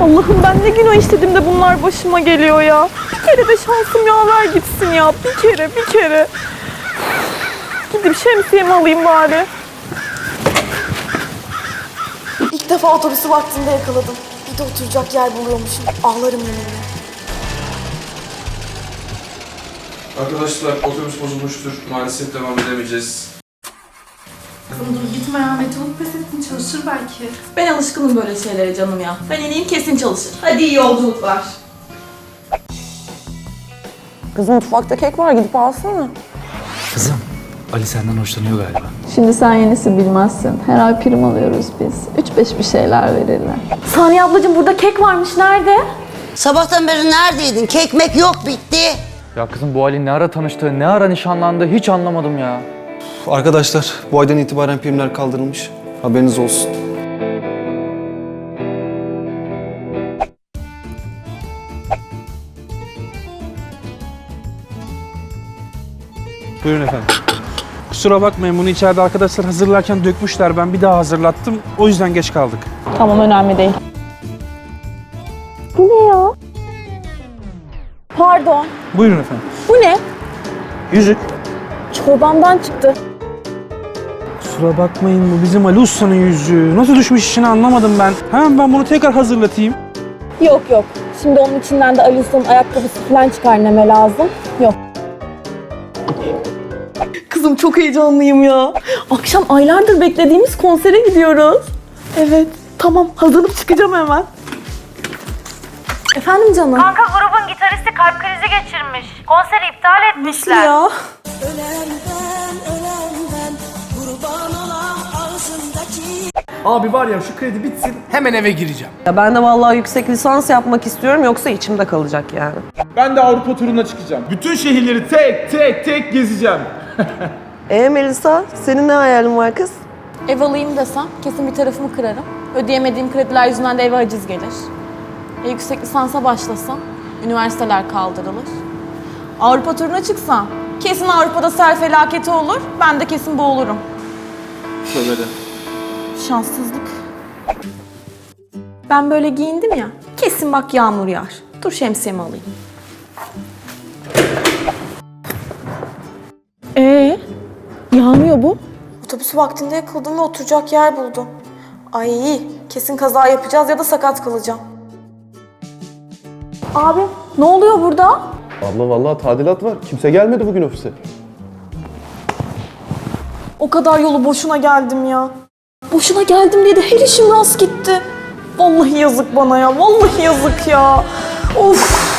Allah'ım ben ne günah işledim de bunlar başıma geliyor ya. Bir kere de şansım yaver gitsin ya. Bir kere, bir kere. Gidip şemsiyemi alayım bari. İlk defa otobüsü vaktinde yakaladım. Bir de oturacak yer buluyormuşum. Ağlarım yeminle. Arkadaşlar otobüs bozulmuştur. Maalesef devam edemeyeceğiz. Kızım dur gitme ya Meteor pes ettin çalışır belki. Ben alışkınım böyle şeylere canım ya. Ben ineyim kesin çalışır. Hadi iyi yolculuklar. Kızım mutfakta kek var gidip alsana. Kızım, Ali senden hoşlanıyor galiba. Şimdi sen yenisi bilmezsin. Her ay prim alıyoruz biz. 3-5 bir şeyler verirler. Saniye ablacığım burada kek varmış. Nerede? Sabahtan beri neredeydin? Kekmek yok bitti. Ya kızım bu Ali ne ara tanıştı, ne ara nişanlandı hiç anlamadım ya. Arkadaşlar bu aydan itibaren primler kaldırılmış. Haberiniz olsun. Buyurun efendim. Kusura bakmayın bunu içeride arkadaşlar hazırlarken dökmüşler. Ben bir daha hazırlattım. O yüzden geç kaldık. Tamam önemli değil. Pardon. Buyurun efendim. Bu ne? Yüzük. Çorbamdan çıktı. Kusura bakmayın bu bizim Ali Usta'nın yüzüğü. Nasıl düşmüş işini anlamadım ben. Hemen ben bunu tekrar hazırlatayım. Yok yok. Şimdi onun içinden de Ali Usta'nın ayakkabısı falan çıkarneme lazım. Yok. Kızım çok heyecanlıyım ya. Akşam aylardır beklediğimiz konsere gidiyoruz. Evet. Tamam hazırlıp çıkacağım hemen. Efendim canım. Kanka grubun gitaristi kalp krizi geçirmiş. Konseri iptal etmişler. Ya. Abi var ya şu kredi bitsin hemen eve gireceğim. Ya ben de vallahi yüksek lisans yapmak istiyorum yoksa içimde kalacak yani. Ben de Avrupa turuna çıkacağım. Bütün şehirleri tek tek tek gezeceğim. E Melisa senin ne hayalin var kız? Ev alayım desem kesin bir tarafımı kırarım. Ödeyemediğim krediler yüzünden de eve haciz gelir. E, yüksek lisansa başlasam üniversiteler kaldırılır. Avrupa turuna çıksam kesin Avrupa'da sel felaketi olur. Ben de kesin boğulurum. Şöyle. Şanssızlık. Ben böyle giyindim ya. Kesin bak yağmur yağar. Dur şemsiyemi alayım. Ee, yağmıyor bu. Otobüsü vaktinde yakaladım ve oturacak yer buldum. Ay kesin kaza yapacağız ya da sakat kalacağım. Abi ne oluyor burada? Abla vallahi tadilat var. Kimse gelmedi bugün ofise. O kadar yolu boşuna geldim ya. Boşuna geldim diye de her işim rast gitti. Vallahi yazık bana ya. Vallahi yazık ya. Of.